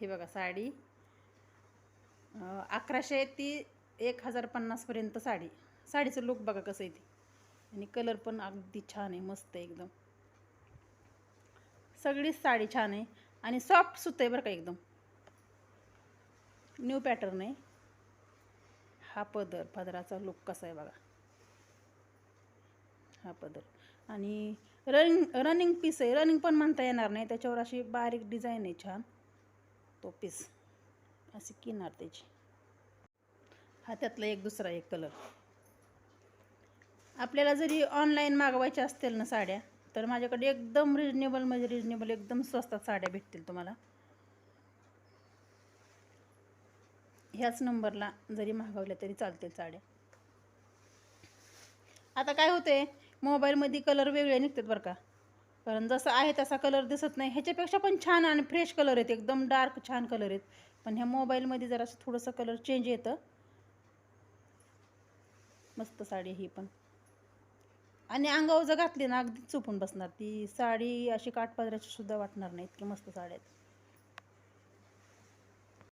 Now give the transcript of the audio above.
हे बघा साडी. अकराशे ती एक हजार पन्नासपर्यंत साडी. साडीचं लुक बघा कसं आहे ती. आणि कलर पण अगदी छान आहे मस्त आहे एकदम. सगळीच साडी छान आहे. आणि सॉफ्ट सुत आहे बरं का एकदम. न्यू पॅटर्न आहे. हा पदर पदराचा लुक कसा आहे बघा. हा पदर. आणि रनिंग रनिंग पीस आहे. रनिंग पण म्हणता येणार नाही. त्याच्यावर अशी बारीक डिझाईन आहे छान. तो पीस अशी किनार त्याची. हा त्यातला एक दुसरा एक कलर आपल्याला जरी ऑनलाईन मागवायच्या असतील ना साड्या तर माझ्याकडे एकदम रिजनेबल म्हणजे रिजनेबल एकदम स्वस्तात साड्या भेटतील तुम्हाला. ह्याच नंबरला जरी मागवल्या तरी चालतील साड्या. आता काय होते मोबाईलमध्ये कलर वेगळे निघतात बरं का. कारण जसं आहे तसा कलर दिसत नाही. ह्याच्यापेक्षा पण छान आणि फ्रेश कलर आहेत. एकदम डार्क छान कलर आहेत. पण ह्या मोबाईलमध्ये जरा थोडंसं कलर चेंज येतं. मस्त साडी ही पण. आणि अंगावर जर घातली ना अगदी चुपून बसणार. ती साडी अशी काठपादराची सुद्धा वाटणार नाही. इतकी मस्त साड्या आहेत.